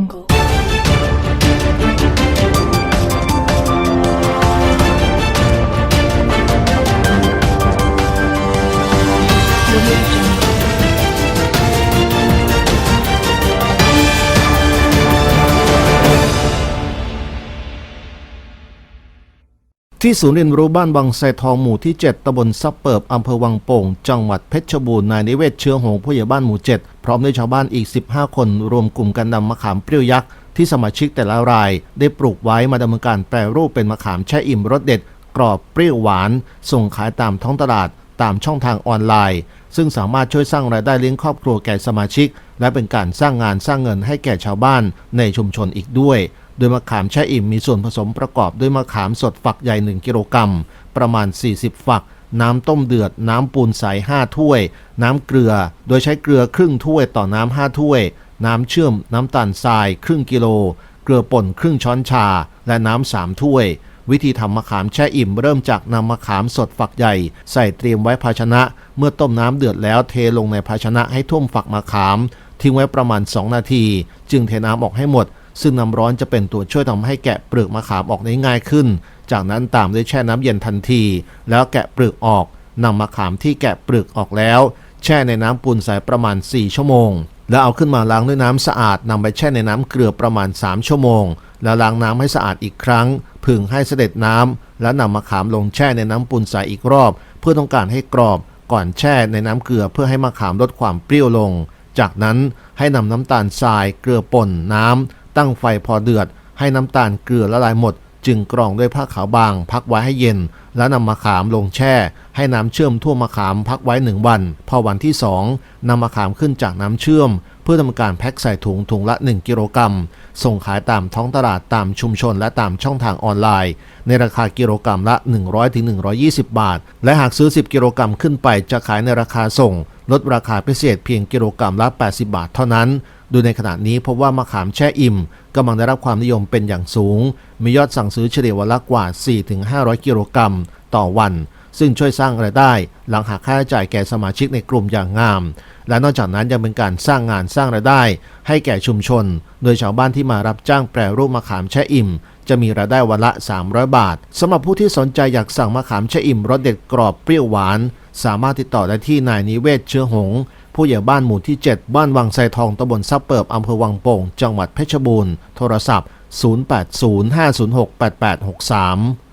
jungle. ที่ศูนย์เรียนรู้บ้านวังไซทองหมู่ที่ 7 ตำบลซับเปิบอำเภอวังโป่ง จังหวัดเพชรบูรณ์ นายนิเวศเชื้อหงผู้ใหญ่บ้านหมู่ 7 พร้อมด้วยชาวบ้านอีก 15 คน รวมกลุ่มกันนำมะขามเปรี้ยวยักษ์ ที่สมาชิกแต่ละราย ได้ปลูกไว้มาดำเนินการแปรรูปเป็นมะขามแช่อิ่มรสเด็ด กรอบเปรี้ยวหวาน ส่งขายตามท้องตลาด ตามช่องทางออนไลน์ ซึ่งสามารถช่วยสร้างรายได้เลี้ยงครอบครัวแก่สมาชิก และเป็นการสร้างงานสร้างเงินให้แก่ชาวบ้านในชุมชนอีกด้วย โดยมะขามแช่อิ่มมีส่วนผสมประกอบด้วยมะขามสดฝักใหญ่ 1 กิโลกรัม ประมาณ 40 ฝัก น้ำต้มเดือด น้ำปูนใส 5 ถ้วย น้ำเกลือ โดยใช้เกลือครึ่งถ้วยต่อน้ำ 5 ถ้วย น้ำเชื่อม น้ำตาลทราย ครึ่งกิโล เกลือป่นครึ่งช้อนชา และน้ำสามถ้วย วิธีทำมะขามแช่อิ่มเริ่มจากนำมะขามสดฝักใหญ่ ใส่เตรียมไว้ภาชนะ เมื่อต้มน้ำเดือดแล้วเทลงในภาชนะให้ท่วมฝักมะขามทิ้งไว้ประมาณ 2 นาที จึงเทน้ำออกให้หมด ซึ่งน้ำร้อนจะเป็นตัวช่วยทำให้แกะเปลือกมะขามออกได้ง่ายขึ้น จากนั้นตามด้วยแช่น้ำเย็นทันที แล้วแกะเปลือกออกนำมะขามที่แกะเปลือกออกแล้ว แช่ในน้ำปูนใสประมาณ 4 ชั่วโมง แล้วเอาขึ้นมาล้างด้วยน้ำสะอาดนำไปแช่ในน้ำเกลือประมาณ 3 ชั่วโมง แล้วล้างน้ำให้สะอาดอีกครั้งผึ่งให้เสด็จน้ำแล้วนำมะขามลงแช่ในน้ำปูนใสอีกรอบ เพื่อต้องการให้กรอบก่อนแช่ในน้ำเกลือเพื่อให้มะขามลดความเปรี้ยวลง จากนั้นให้นำน้ำตาลทรายเกลือป่นน้ำ ตั้งไฟพอเดือด ให้น้ำตาลเกลือละลายหมด จึงกรองด้วยผ้าขาวบาง พักไว้ให้เย็น แล้วนำมะขามลงแช่ ให้น้ำเชื่อมทั่วมะขามพักไว้หนึ่งวัน พอวันที่สองนำมะขามขึ้นจากน้ำเชื่อม เพื่อทำการแพ็คใส่ถุงถุงละ 1 กิโลกรัม ส่งขายตามท้องตลาดตามชุมชนและตามช่องทางออนไลน์ ในราคากิโลกรัมละ 100-120 บาท และหากซื้อ 10 กิโลกรัมขึ้นไปจะขายในราคาส่งลดราคาพิเศษเพียงกิโลกรัมละ 80 บาทเท่านั้น ดยในขณะนี้พบว่ามะขามแช่อิ่มกำลังได้รับความนิยมเป็นอย่างสูง มียอดสั่งซื้อเฉลี่ยวันละกว่า 4-500 กิโลกรัมต่อวัน ซึ่งช่วยสร้างรายได้ หลังหักค่าใช้จ่ายแก่สมาชิกในกลุ่มอย่างงาม และนอกจากนั้นยังเป็นการสร้างงานสร้างรายได้ ให้แก่ชุมชน โดยชาวบ้านที่มารับจ้างแปรรูปมะขามแช่อิ่มจะมีรายได้วันละ 300 บาทสำหรับผู้ที่สนใจอยากสั่งมะขามแช่อิ่มรสเด็ดกรอบเปรี้ยวหวาน สามารถติดต่อได้ที่นายนิเวศเชื้อหง ผู้ใหญ่บ้านหมู่ที่ 7 บ้านวังไซทองตำบลซับเปิบอำเภอวังโป่ง จังหวัดเพชรบูรณ์ โทรศัพท์ 0805068863